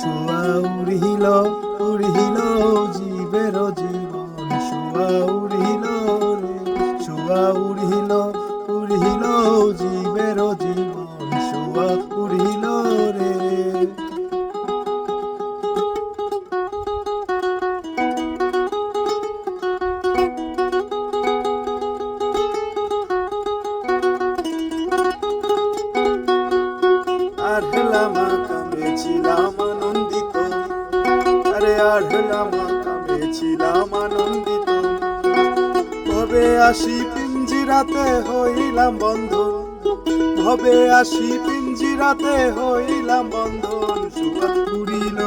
শুয়া উড়িল উড়িল জীবের জীবন। শুয়া উড়িল রে শুয়া উড়িল উড়িল জীবের জীবন। শুয়া উড়িল রে। আর হলাম কামে ছিলাম আর ছিলাম আনন্দিত। ভবে আসি পিঞ্জিরাতে হইলাম বন্ধন ভবে আসি পিঞ্জিরাতে হইলাম বন্ধন। সুয়া উড়িল